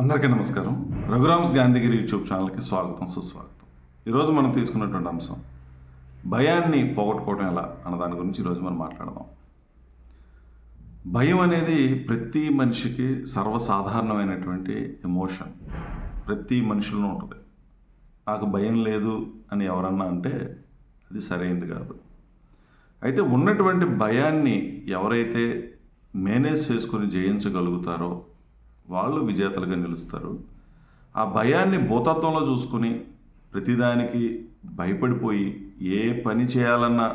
అందరికీ నమస్కారం. రఘురామ్స్ గాంధీగిరి యూట్యూబ్ ఛానల్కి స్వాగతం సుస్వాగతం. ఈరోజు మనం తీసుకున్నటువంటి అంశం భయాన్ని పోగొట్టుకోవడం ఎలా అన్న దాని గురించి ఈరోజు మనం మాట్లాడదాం. భయం అనేది ప్రతి మనిషికి సర్వసాధారణమైనటువంటి ఎమోషన్. ప్రతి మనిషిలో ఉంటుంది. నాకు భయం లేదు అని ఎవరన్నా అంటే అది సరైనది కాదు. అయితే ఉన్నటువంటి భయాన్ని ఎవరైతే మేనేజ్ చేసుకొని జయించగలుగుతారో వాళ్ళు విజేతలుగా నిలుస్తారు. ఆ భయాన్ని భూతత్వంలో చూసుకుని ప్రతిదానికి భయపడిపోయి ఏ పని చేయాలన్నా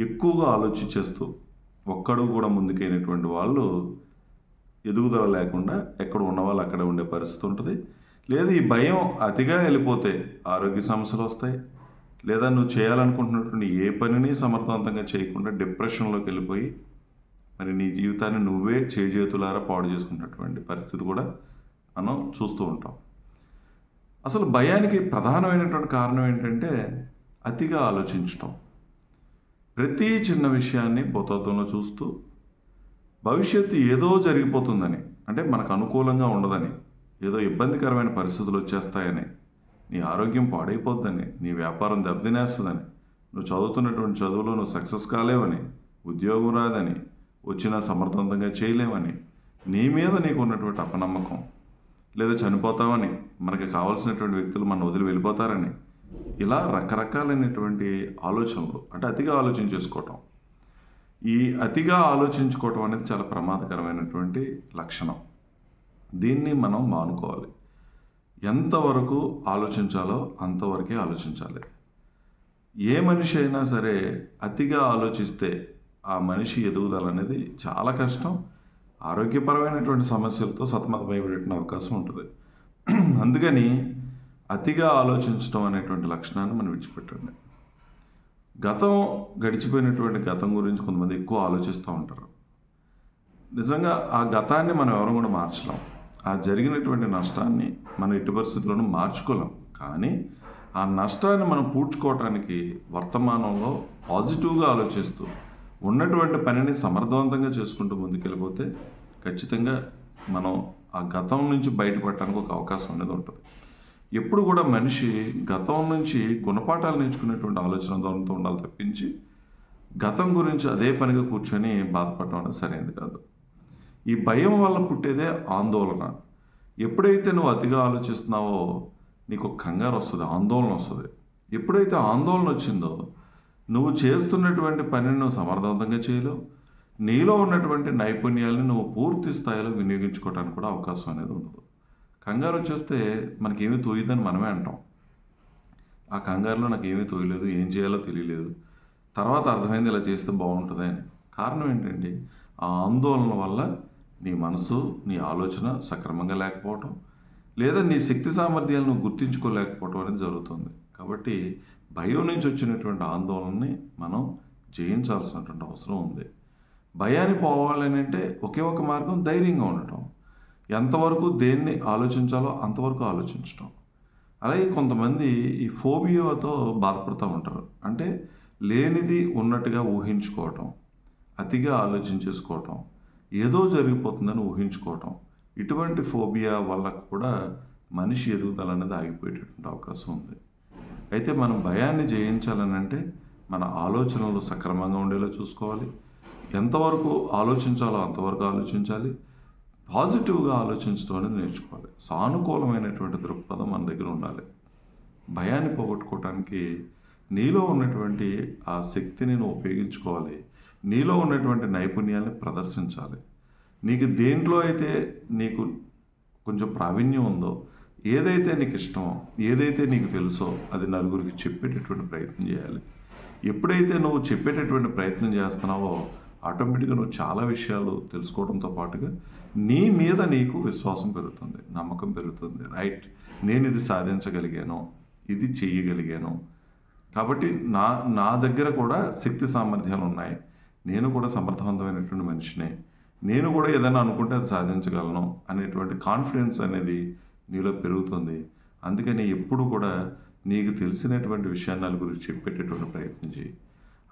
ఎక్కువగా ఆలోచించేస్తూ ఒక్కడు కూడా ముందుకైనటువంటి వాళ్ళు ఎదుగుదల లేకుండా ఎక్కడ ఉన్న వాళ్ళు అక్కడ ఉండే పరిస్థితి ఉంటుంది. లేదు ఈ భయం అతిగా వెళ్ళిపోతే ఆరోగ్య సమస్యలు వస్తాయి. లేదా నువ్వు చేయాలనుకుంటున్నటువంటి ఏ పనిని సమర్థవంతంగా చేయకుండా డిప్రెషన్లోకి వెళ్ళిపోయి మరి నీ జీవితాన్ని నువ్వే చేజేతులారా పాడు చేసుకున్నటువంటి పరిస్థితి కూడా మనం చూస్తూ ఉంటాం. అసలు భయానికి ప్రధానమైనటువంటి కారణం ఏంటంటే అతిగా ఆలోచించటం. ప్రతి చిన్న విషయాన్ని భూతత్వంలో చూస్తూ భవిష్యత్తు ఏదో జరిగిపోతుందని అంటే మనకు అనుకూలంగా ఉండదని ఏదో ఇబ్బందికరమైన పరిస్థితులు వచ్చేస్తాయని నీ ఆరోగ్యం పాడైపోద్దని నీ వ్యాపారం దెబ్బతినేస్తుందని నువ్వు చదువుతున్నటువంటి చదువులో నువ్వు సక్సెస్ కాలేవని ఉద్యోగం రాదని వచ్చినా సమర్థవంతంగా చేయలేమని నీ మీద నీకు ఉన్నటువంటి అపనమ్మకం లేదా చనిపోతామని మనకి కావాల్సినటువంటి వ్యక్తులు మన వదిలి వెళ్ళిపోతారని ఇలా రకరకాలైనటువంటి ఆలోచనలు అంటే అతిగా ఆలోచన చేసుకోవటం ఈ అతిగా ఆలోచించుకోవటం అనేది చాలా ప్రమాదకరమైనటువంటి లక్షణం. దీన్ని మనం మానుకోవాలి. ఎంతవరకు ఆలోచించాలో అంతవరకే ఆలోచించాలి. ఏ మనిషి అయినా సరే అతిగా ఆలోచిస్తే ఆ మనిషి ఎదుగుదల అనేది చాలా కష్టం. ఆరోగ్యపరమైనటువంటి సమస్యలతో సతమతమైపెట్టిన అవకాశం ఉంటుంది. అందుకని అతిగా ఆలోచించడం అనేటువంటి లక్షణాన్ని మనం విడిచిపెట్టండి. గతం గడిచిపోయినటువంటి గతం గురించి కొంతమంది ఎక్కువ ఆలోచిస్తూ ఉంటారు. నిజంగా ఆ గతాన్ని మనం ఎవరు కూడా మార్చలేం. ఆ జరిగినటువంటి నష్టాన్ని మనం ఎట్టి పరిస్థితుల్లోనూ మార్చుకోలేం. కానీ ఆ నష్టాన్ని మనం పూడ్చుకోవటానికి వర్తమానంలో పాజిటివ్గా ఆలోచిస్తూ ఉన్నటువంటి పనిని సమర్థవంతంగా చేసుకుంటూ ముందుకెళ్ళిపోతే ఖచ్చితంగా మనం ఆ గతం నుంచి బయటపడటానికి ఒక అవకాశం అనేది ఉంటుంది. ఎప్పుడు కూడా మనిషి గతం నుంచి గుణపాఠాలు నేర్చుకునేటువంటి ఆలోచన ధోరణితో ఉండాలి తప్పించి గతం గురించి అదే పనిగా కూర్చొని బాధపడటం అనేది సరైనది కాదు. ఈ భయం వల్ల పుట్టేదే ఆందోళన. ఎప్పుడైతే నువ్వు అతిగా ఆలోచిస్తున్నావో నీకు కంగారు వస్తుంది ఆందోళన వస్తుంది. ఎప్పుడైతే ఆందోళన వచ్చిందో నువ్వు చేస్తున్నటువంటి పనిని నువ్వు సమర్థవంతంగా చేయలేవు. నీలో ఉన్నటువంటి నైపుణ్యాలను నువ్వు పూర్తి స్థాయిలో వినియోగించుకోవడానికి కూడా అవకాశం అనేది ఉండదు. కంగారు వచ్చేస్తే మనకేమీ తోయదని మనమే అంటాం. ఆ కంగారులో నాకు ఏమీ తోయలేదు ఏం చేయాలో తెలియలేదు. తర్వాత అర్థమైంది ఇలా చేస్తే బాగుంటుంది అని కారణం ఏంటండి ఆ ఆందోళన వల్ల నీ మనసు నీ ఆలోచన సక్రమంగా లేకపోవటం లేదా నీ శక్తి సామర్థ్యాలను గుర్తించుకోలేకపోవటం అనేది జరుగుతుంది. కాబట్టి భయం నుంచి వచ్చినటువంటి ఆందోళనని మనం జయించాల్సినటువంటి అవసరం ఉంది. భయాన్ని పోవాలని అంటే ఒకే ఒక మార్గం ధైర్యంగా ఉండటం. ఎంతవరకు దేన్ని ఆలోచించాలో అంతవరకు ఆలోచించటం. అలాగే కొంతమంది ఈ ఫోబియాతో బాధపడుతూ ఉంటారు. అంటే లేనిది ఉన్నట్టుగా ఊహించుకోవటం అతిగా ఆలోచించేసుకోవటం ఏదో జరిగిపోతుందని ఊహించుకోవటం ఇటువంటి ఫోబియా వల్ల కూడా మనిషి ఎదుగుదల అనేది ఆగిపోయేటటువంటి అవకాశం ఉంది. అయితే మనం భయాన్ని జయించాలని అంటే మన ఆలోచనలు సక్రమంగా ఉండేలా చూసుకోవాలి. ఎంతవరకు ఆలోచించాలో అంతవరకు ఆలోచించాలి. పాజిటివ్గా ఆలోచించడం అనేది నేర్చుకోవాలి. సానుకూలమైనటువంటి దృక్పథం మన దగ్గర ఉండాలి. భయాన్ని పోగొట్టుకోవటానికి నీలో ఉన్నటువంటి ఆ శక్తిని నువ్వు ఉపయోగించుకోవాలి. నీలో ఉన్నటువంటి నైపుణ్యాన్ని ప్రదర్శించాలి. నీకు దేంట్లో అయితే నీకు కొంచెం ప్రావీణ్యం ఉందో ఏదైతే నీకు ఇష్టమో ఏదైతే నీకు తెలుసో అది నలుగురికి చెప్పేటటువంటి ప్రయత్నం చేయాలి. ఎప్పుడైతే నువ్వు చెప్పేటటువంటి ప్రయత్నం చేస్తున్నావో ఆటోమేటిక్గా నువ్వు చాలా విషయాలు తెలుసుకోవడంతో పాటుగా నీ మీద నీకు విశ్వాసం పెరుగుతుంది నమ్మకం పెరుగుతుంది. రైట్ నేను ఇది సాధించగలిగాను ఇది చేయగలిగాను కాబట్టి నా నా దగ్గర కూడా శక్తి సామర్థ్యాలు ఉన్నాయి. నేను కూడా సమర్థవంతమైనటువంటి మనిషినే. నేను కూడా ఏదైనా అనుకుంటే అది సాధించగలను అనేటువంటి కాన్ఫిడెన్స్ అనేది నీలో పెరుగుతుంది. అందుకని ఎప్పుడు కూడా నీకు తెలిసినటువంటి విషయాన్ని నలుగురికి చెప్పేటటువంటి ప్రయత్నం చేయి.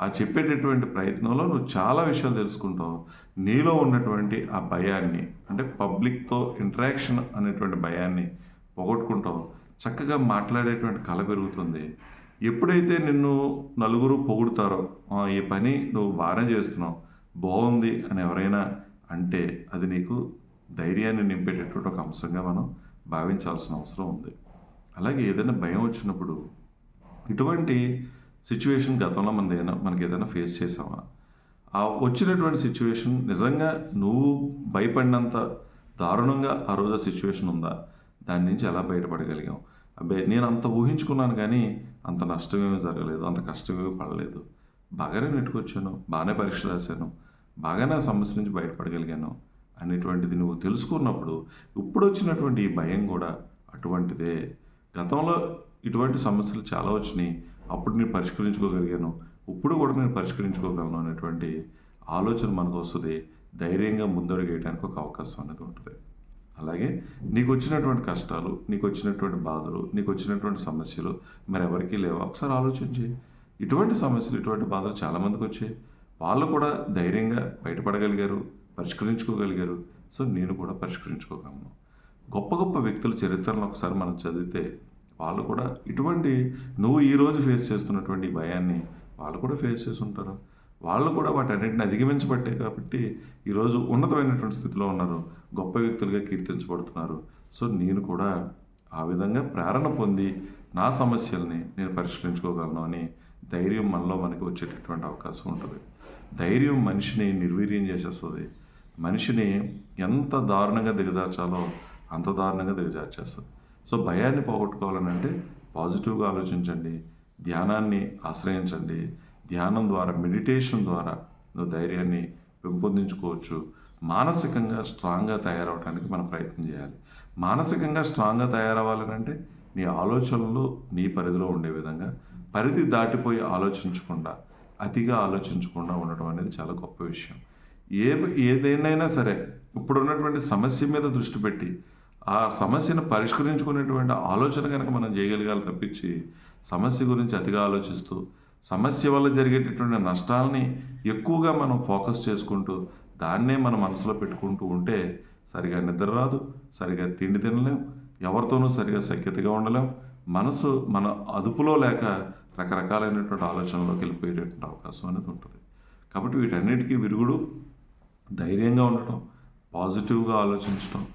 ఆ చెప్పేటటువంటి ప్రయత్నంలో నువ్వు చాలా విషయాలు తెలుసుకుంటావు. నీలో ఉన్నటువంటి ఆ భయాన్ని అంటే పబ్లిక్తో ఇంటరాక్షన్ అనేటువంటి భయాన్ని పోగొట్టుకుంటావు. చక్కగా మాట్లాడేటువంటి కళ పెరుగుతుంది. ఎప్పుడైతే నిన్ను నలుగురు పొగుడుతారో ఈ పని నువ్వు బాగానే చేస్తున్నావు బాగుంది అని ఎవరైనా అంటే అది నీకు ధైర్యాన్ని నింపేటటువంటి ఒక అంశంగా మనం భావించాల్సిన అవసరం ఉంది. అలాగే ఏదైనా భయం వచ్చినప్పుడు ఇటువంటి సిచ్యువేషన్ గతంలో మన ఏదైనా మనకి ఏదైనా ఫేస్ చేసామా ఆ వచ్చినటువంటి సిచ్యువేషన్ నిజంగా నువ్వు భయపడినంత దారుణంగా ఆ రోజు సిచ్యువేషన్ ఉందా? దాని నుంచి ఎలా బయటపడగలిగాం అబ్బాయి నేను అంత ఊహించుకున్నాను కానీ అంత నష్టమేమీ జరగలేదు అంత కష్టమేమీ పడలేదు. బాగానే నెట్టుకొచ్చాను బాగానే పరీక్ష రాశాను బాగానే ఆ సమస్య నుంచి బయటపడగలిగాను. అనేటువంటిది నువ్వు తెలుసుకున్నప్పుడు ఇప్పుడు వచ్చినటువంటి ఈ భయం కూడా అటువంటిదే. గతంలో ఇటువంటి సమస్యలు చాలా వచ్చినాయి. అప్పుడు నేను పరిష్కరించుకోగలిగాను. ఇప్పుడు కూడా నేను పరిష్కరించుకోగలను అనేటువంటి ఆలోచన మనకు వస్తుంది. ధైర్యంగా ముందడుగేయడానికి ఒక అవకాశం అనేది ఉంటుంది. అలాగే నీకు వచ్చినటువంటి కష్టాలు నీకు వచ్చినటువంటి బాధలు నీకు వచ్చినటువంటి సమస్యలు మరి ఎవరికీ లేవా? ఒకసారి ఆలోచించి. ఇటువంటి సమస్యలు ఇటువంటి బాధలు చాలామందికి వచ్చాయి. వాళ్ళు కూడా ధైర్యంగా బయటపడగలిగారు. పరిష్కరించుకోగలిగారు. సో నేను కూడా పరిష్కరించుకోగలను. గొప్ప గొప్ప వ్యక్తుల చరిత్రను ఒకసారి మనం చదివితే వాళ్ళు కూడా ఇటువంటి నువ్వు ఈరోజు ఫేస్ చేస్తున్నటువంటి భయాన్ని వాళ్ళు కూడా ఫేస్ చేసి ఉంటారు వాళ్ళు కూడా వాటన్నిటిని అధిగమించబట్టే కాబట్టి ఈరోజు ఉన్నతమైనటువంటి స్థితిలో ఉన్నారు. గొప్ప వ్యక్తులుగా కీర్తించబడుతున్నారు. సో నేను కూడా ఆ విధంగా ప్రేరణ పొంది నా సమస్యల్ని నేను పరిష్కరించుకోగలను అని ధైర్యం మనలో మనకి వచ్చేటటువంటి అవకాశం ఉంటుంది. ధైర్యం మనిషిని నిర్వీర్యం చేసేస్తుంది. మనిషిని ఎంత దారుణంగా దిగజార్చాలో అంత దారుణంగా దిగజార్చేస్తుంది. సో భయాన్ని పోగొట్టుకోవాలని అంటే పాజిటివ్గా ఆలోచించండి ధ్యానాన్ని ఆశ్రయించండి ధ్యానం ద్వారా మెడిటేషన్ ద్వారా నువ్వు ధైర్యాన్ని పెంపొందించుకోవచ్చు. మానసికంగా స్ట్రాంగ్గా తయారవడానికి మనం ప్రయత్నం చేయాలి. మానసికంగా స్ట్రాంగ్గా తయారవ్వాలనంటే నీ ఆలోచనలు నీ పరిధిలో ఉండే విధంగా పరిధి దాటిపోయి ఆలోచించకుండా అతిగా ఆలోచించకుండా ఉండటం అనేది చాలా గొప్ప విషయం. ఏ ఏదైనా సరే ఇప్పుడున్నటువంటి సమస్య మీద దృష్టి పెట్టి ఆ సమస్యను పరిష్కరించుకునేటువంటి ఆలోచన కనుక మనం చేయగలగాలి తప్పించి సమస్య గురించి అతిగా ఆలోచిస్తూ సమస్య వల్ల జరిగేటటువంటి నష్టాలని ఎక్కువగా మనం ఫోకస్ చేసుకుంటూ దాన్నే మన మనసులో పెట్టుకుంటూ ఉంటే సరిగా నిద్ర రాదు సరిగా తిండి తినలేం ఎవరితోనూ సరిగా సఖ్యతగా ఉండలేం మనసు మన అదుపులో లేక రకరకాలైనటువంటి ఆలోచనలోకి వెళ్ళిపోయేటటువంటి అవకాశం అనేది ఉంటుంది. కాబట్టి వీటన్నిటికీ విరుగుడు ధైర్యంగా ఉండటం పాజిటివ్గా ఆలోచించటం.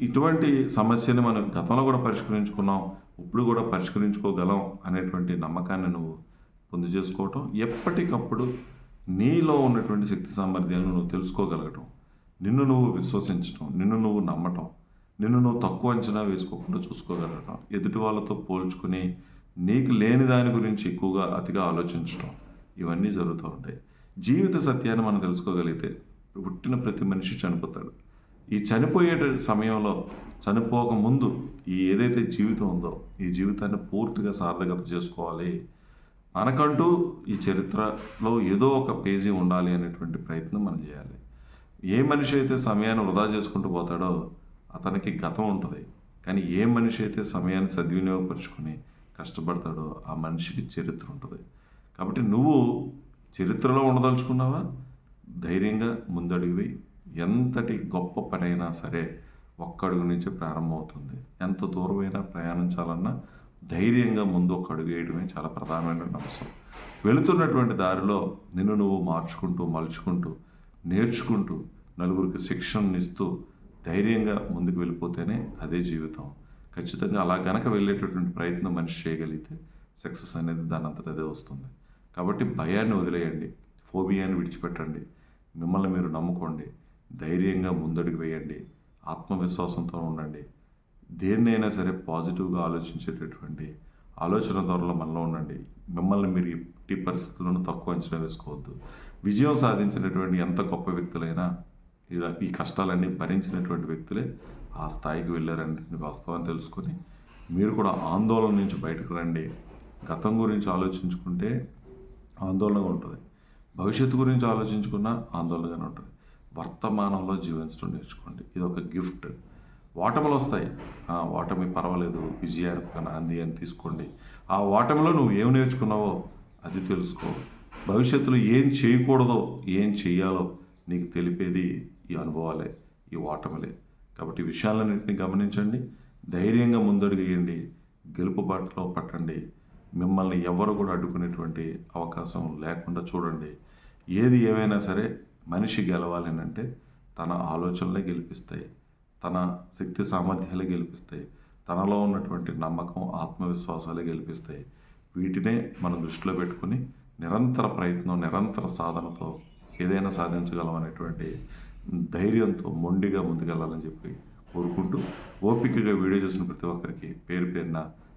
ఇటువంటి సమస్యని మనం గతంలో కూడా పరిష్కరించుకున్నాం ఇప్పుడు కూడా పరిష్కరించుకోగలం అనేటువంటి నమ్మకాన్ని నువ్వు పొంది చేసుకోవటం ఎప్పటికప్పుడు నీలో ఉన్నటువంటి శక్తి సామర్థ్యాలను నువ్వు తెలుసుకోగలగటం నిన్ను నువ్వు విశ్వసించటం నిన్ను నువ్వు నమ్మటం నిన్ను నువ్వు తక్కువ అంచనా వేసుకోకుండా చూసుకోగలగటం ఎదుటి వాళ్ళతో పోల్చుకుని నీకు లేని దాని గురించి ఎక్కువగా అతిగా ఆలోచించటం ఇవన్నీ జరుగుతూ ఉంటాయి. జీవిత సత్యాన్ని మనం తెలుసుకోగలిగితే పుట్టిన ప్రతి మనిషి చనిపోతాడు. ఈ చనిపోయే సమయంలో చనిపోక ముందు ఈ ఏదైతే జీవితం ఉందో ఈ జీవితాన్ని పూర్తిగా సార్థకత చేసుకోవాలి. మనకంటూ ఈ చరిత్రలో ఏదో ఒక పేజీ ఉండాలి అనేటువంటి ప్రయత్నం మనం చేయాలి. ఏ మనిషి అయితే సమయాన్ని వృధా చేసుకుంటూ పోతాడో అతనికి గతం ఉంటుంది. కానీ ఏ మనిషి అయితే సమయాన్ని సద్వినియోగపరుచుకొని కష్టపడతాడో ఆ మనిషికి చరిత్ర ఉంటుంది. కాబట్టి నువ్వు చరిత్రలో ఉండదలుచుకున్నావా? ధైర్యంగా ముందడుగువి. ఎంతటి గొప్ప పనైనా సరే ఒక్క అడుగు నుంచి ప్రారంభమవుతుంది. ఎంత దూరమైనా ప్రయాణించాలన్నా ధైర్యంగా ముందు ఒక అడుగు వేయడమే చాలా ప్రధానమైన అంశం. వెళుతున్నటువంటి దారిలో నిన్ను నువ్వు మార్చుకుంటూ మలుచుకుంటూ నేర్చుకుంటూ నలుగురికి శిక్షణ ఇస్తూ ధైర్యంగా ముందుకు వెళ్ళిపోతేనే అదే జీవితం. ఖచ్చితంగా అలా గనక వెళ్ళేటటువంటి ప్రయత్నం మనిషి చేయగలిగితే సక్సెస్ అనేది దాని అంతటదే వస్తుంది. కాబట్టి భయాన్ని వదిలేయండి. ఫోబియాని విడిచిపెట్టండి. మిమ్మల్ని మీరు నమ్ముకోండి. ధైర్యంగా ముందడుగు వేయండి. ఆత్మవిశ్వాసంతో ఉండండి. దేన్నైనా సరే పాజిటివ్గా ఆలోచించేటటువంటి ఆలోచన ధోరణిలో మనలో ఉండండి. మిమ్మల్ని మీరు ఎట్టి పరిస్థితుల్లోనూ తక్కువ అంచనా వేసుకోవద్దు. విజయం సాధించినటువంటి ఎంత గొప్ప వ్యక్తులైనా ఇలా ఈ కష్టాలన్నీ భరించినటువంటి వ్యక్తులే ఆ స్థాయికి వెళ్ళారని వాస్తవాన్ని తెలుసుకొని మీరు కూడా ఆందోళన నుంచి బయటకు రండి. గతం గురించి ఆలోచించుకుంటే ఆందోళనగా ఉంటుంది. భవిష్యత్తు గురించి ఆలోచించుకున్న ఆందోళనగానే ఉంటుంది. వర్తమానంలో జీవించడం నేర్చుకోండి. ఇది ఒక గిఫ్ట్. ఓటములు వస్తాయి. ఆ ఓటమి పర్వాలేదు. విజయానికి అంది అని తీసుకోండి. ఆ ఓటమిలో నువ్వు ఏం నేర్చుకున్నావో అది తెలుసుకో. భవిష్యత్తులో ఏం చేయకూడదో ఏం చేయాలో నీకు తెలిపేది ఈ అనుభవాలే ఈ ఓటమిలే కాబట్టి విషయాలన్నింటినీ గమనించండి. ధైర్యంగా ముందడుగేయండి గెలుపు బాటలో పట్టండి. మిమ్మల్ని ఎవరు కూడా అడ్డుకునేటువంటి అవకాశం లేకుండా చూడండి. ఏది ఏమైనా సరే మనిషి గెలవాలి అని అంటే తన ఆలోచనలే గెలిపిస్తాయి. తన శక్తి సామర్థ్యాలే గెలిపిస్తాయి. తనలో ఉన్నటువంటి నమ్మకం ఆత్మవిశ్వాసాలే గెలిపిస్తాయి. వీటినే మనం దృష్టిలో పెట్టుకుని నిరంతర ప్రయత్నం నిరంతర సాధనతో ఏదైనా సాధించగలం అనేటువంటి ధైర్యంతో మొండిగా ముందుకెళ్ళాలని చెప్పి కోరుకుంటూ ఓపికగా వీడియో చూసిన ప్రతి ఒక్కరికి పేరు